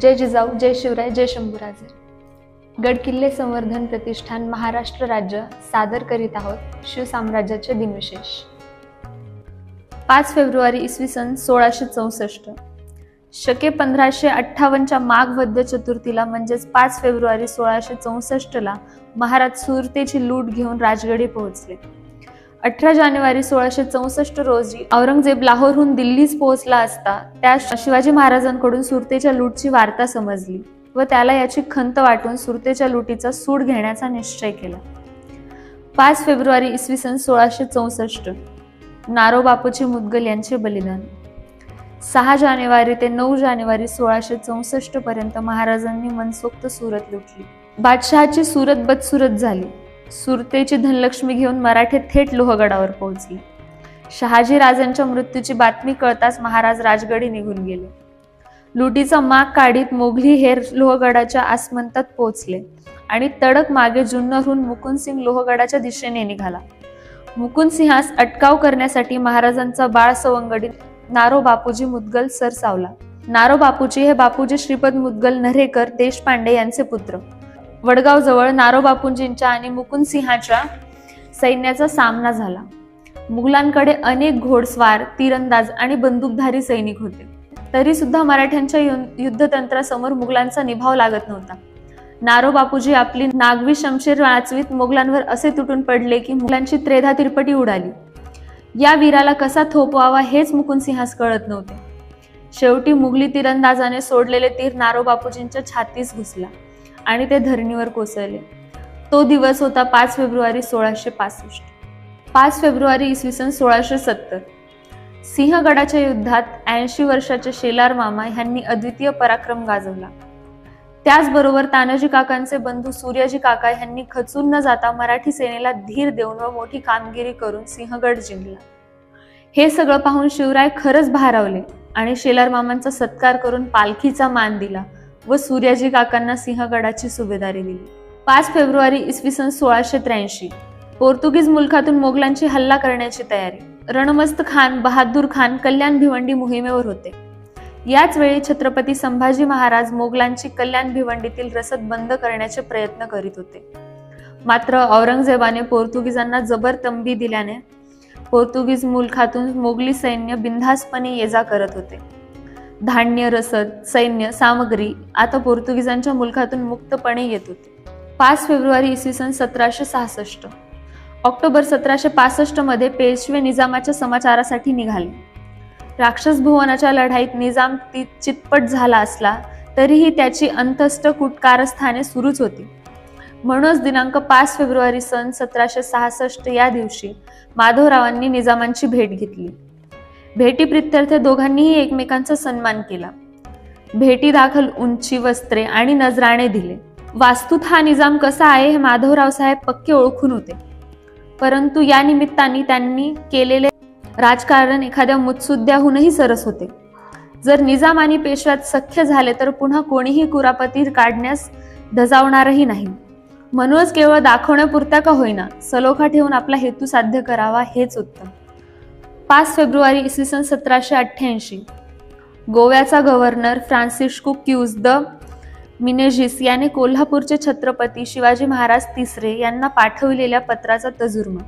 जय जिजाऊ जय शिवराय जय शंभूराजे. गडकिल्ले संवर्धन प्रतिष्ठान महाराष्ट्र राज्य सादर करीत आहोत शिवसाम्राज्याचे दिनविशेष. पाच फेब्रुवारी इसवी सन सोळाशे चौसष्ट. शके पंधराशे अठ्ठावन्नच्या माघ वद्य चतुर्थीला म्हणजेच पाच फेब्रुवारी सोळाशे चौसष्टला महाराज सुरतेची लूट घेऊन राजगडी पोहोचले. अठरा जानेवारी सोळाशे चौसष्ट रोजी औरंगजेब लाहोरहून दिल्लीस पोहोचला असता त्या शिवाजी महाराजांकडून सुरतेच्या लूटची वार्ता समजली व त्याला याची खंत वाटून सुरतेच्या लुटीचा सूड घेण्याचा निश्चय केला. पाच फेब्रुवारी इसवी सन सोळाशे चौसष्ट नारो बापूची मुदगल यांचे बलिदान. सहा जानेवारी ते नऊ जानेवारी सोळाशे चौसष्ट पर्यंत महाराजांनी मनसोक्त सुरत लुटली. बादशहाची सुरत बदसुरत झाली. सुरतेची धनलक्ष्मी घेऊन मराठे थेट लोहगडावर पोहोचली. शहाजी राजांच्या मृत्यूची बातमी कळताच महाराज राजगडी निघून गेले. लुटीचा माग काढीत मोघली हेर लोहगडाच्या आसमंतात पोहोचले आणि तडक मागे जुन्नरहून मुकुंदसिंग लोहगडाच्या दिशेने निघाला. मुकुंदसिंहास अटकाव करण्यासाठी महाराजांचा बाळ सवंगडी नारो बापूजी मुदगल सरसावला. नारो बापूजी हे बापूजी श्रीपद मुदगल नरेकर देशपांडे यांचे पुत्र. वडगावजवळ नारोबापूंजींच्या नारो बापूंजींच्या आणि मुकुंदसिंहाच्या सैन्याचा सामना झाला. मुघलांकडे अनेक घोडस्वार तीरंदाज आणि बंदूकधारी सैनिक होते. तरी सुद्धा मराठ्यांच्या यु- युद्धतंत्रासमोर मुघलांचा निभाव लागत नव्हता. नारो बापूजी आपली नागवी शमशेर वाचवीत मुघलांवर असे तुटून पडले की मुघलांची त्रेधा तिरपटी उडाली. या वीराला कसा थोपवावा हेच मुकुंदसिंहास कळत नव्हते. शेवटी मुघली तिरंदाजाने सोडलेले तीर नारो बापूजींच्या छातीस घुसला. आणि ते धरणीवर कोसळले. तो दिवस होता पाच फेब्रुवारी सोळाशे पासष्ट. पाच फेब्रुवारी इसवी सन सोळाशे सत्तर. सिंहगडाच्या युद्धात ऐंशी वर्षाचे शेलार मामा ह्यांनी अद्वितीय पराक्रम गाजवला. त्याचबरोबर तानाजी काकांचे बंधू सूर्याजी काका ह्यांनी खचून न जाता मराठी सेनेला धीर देऊन व मोठी कामगिरी करून सिंहगड जिंकला. हे सगळं पाहून शिवराय खरंच भारावले आणि शेलार मामांचा सत्कार करून पालखीचा मान दिला. व सूर्याजी काकांना सिंहगडाची सुभेदारी दिली. पाच फेब्रुवारी इसवी सन सोळाशे त्र्याऐंशी पोर्तुगीज मुलखातून मोगलांची हल्ला करण्याची तयारी. रणमस्त खान बहादूर खान कल्याण भिवंडी मोहिमेवर होते. याच वेळी छत्रपती संभाजी महाराज मोगलांची कल्याण भिवंडीतील रसद बंद करण्याचे प्रयत्न करीत होते. मात्र औरंगजेबाने पोर्तुगीजांना जबर तंबी दिल्याने पोर्तुगीज मुलखातून मोगली सैन्य बिनधास्तपणे ये जा करत होते. धान्य रसद सैन्य सामग्री आता पोर्तुगीजांच्या मुलखातून मुक्तपणे येत होते. पाच फेब्रुवारी इसवी सन सतराशे सहासष्ट. ऑक्टोबर सतराशे पासष्टमध्ये पेशवे निजामाच्या समाचारासाठी निघाले. राक्षस भुवनाच्या लढाईत निजाम ती चितपट झाला असला तरीही त्याची अंतस्थ कुटकारस्थाने सुरूच होती. म्हणूनच दिनांक पाच फेब्रुवारी सन सतराशे सहासष्ट या दिवशी माधवरावांनी निजामांची भेट घेतली. भेटीप्रित्यर्थ दोघांनीही एकमेकांचा सन्मान केला. भेटी दाखल उंची वस्त्रे आणि नजराणे दिले. वास्तूत हा निजाम कसा आहे हे माधवराव साहेब पक्के ओळखून होते. परंतु या निमित्ताने त्यांनी केलेले राजकारण एखाद्या मुत्सुद्याहूनही सरस होते. जर निजाम आणि पेशव्यात सख्य झाले तर पुन्हा कोणीही कुरापती काढण्यास धजावणारही नाही. म्हणूनच केवळ दाखवण्यापुरता का होईना सलोखा ठेवून आपला हेतू साध्य करावा हेच उत्तम. पाच फेब्रुवारी इसवी सन सतराशे अठ्ठ्याऐंशी. गोव्याचा गव्हर्नर फ्रान्सिस्को क्यूज द मिनेजिस याने कोल्हापूरचे छत्रपती शिवाजी महाराज तिसरे यांना पाठविलेल्या पत्राचा तजुर्मा.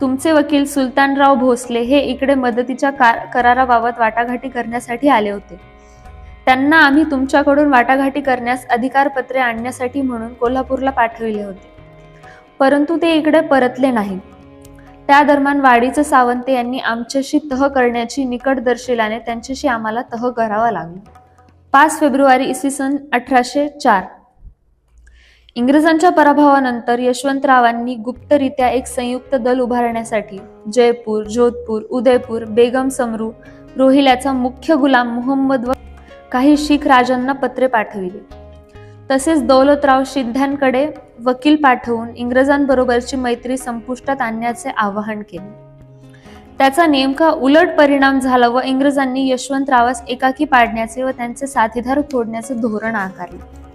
तुमचे वकील सुलतानराव भोसले हे इकडे मदतीच्या कार कराराबाबत वाटाघाटी करण्यासाठी आले होते. त्यांना आम्ही तुमच्याकडून वाटाघाटी करण्यास अधिकारपत्रे आणण्यासाठी म्हणून कोल्हापूरला पाठविले होते. परंतु ते इकडे परतले नाहीत. त्या दरम्यान वाडीचे सावंत यांनी आमच्याशी तह करण्याची निकट दर्शिल्याने त्यांच्याशी आम्हाला तह करावा लागला. पाच फेब्रुवारी इसवी सन अठराशे चार. इंग्रजांच्या पराभवानंतर यशवंतरावांनी गुप्तरित्या एक संयुक्त दल उभारण्यासाठी जयपूर जोधपूर उदयपूर बेगम समरू रोहिल्याचा मुख्य गुलाम मुहम्मद व काही शीख राजांना पत्रे पाठविले. तसेच दौलतराव शिंद्यांकडे वकील पाठवून इंग्रजांबरोबरची मैत्री संपुष्टात आणण्याचे आवाहन केले. त्याचा नेमका उलट परिणाम झाला व इंग्रजांनी यशवंतरावास एकाकी पाडण्याचे व त्यांचे साथीदार फोडण्याचे धोरण आकारले.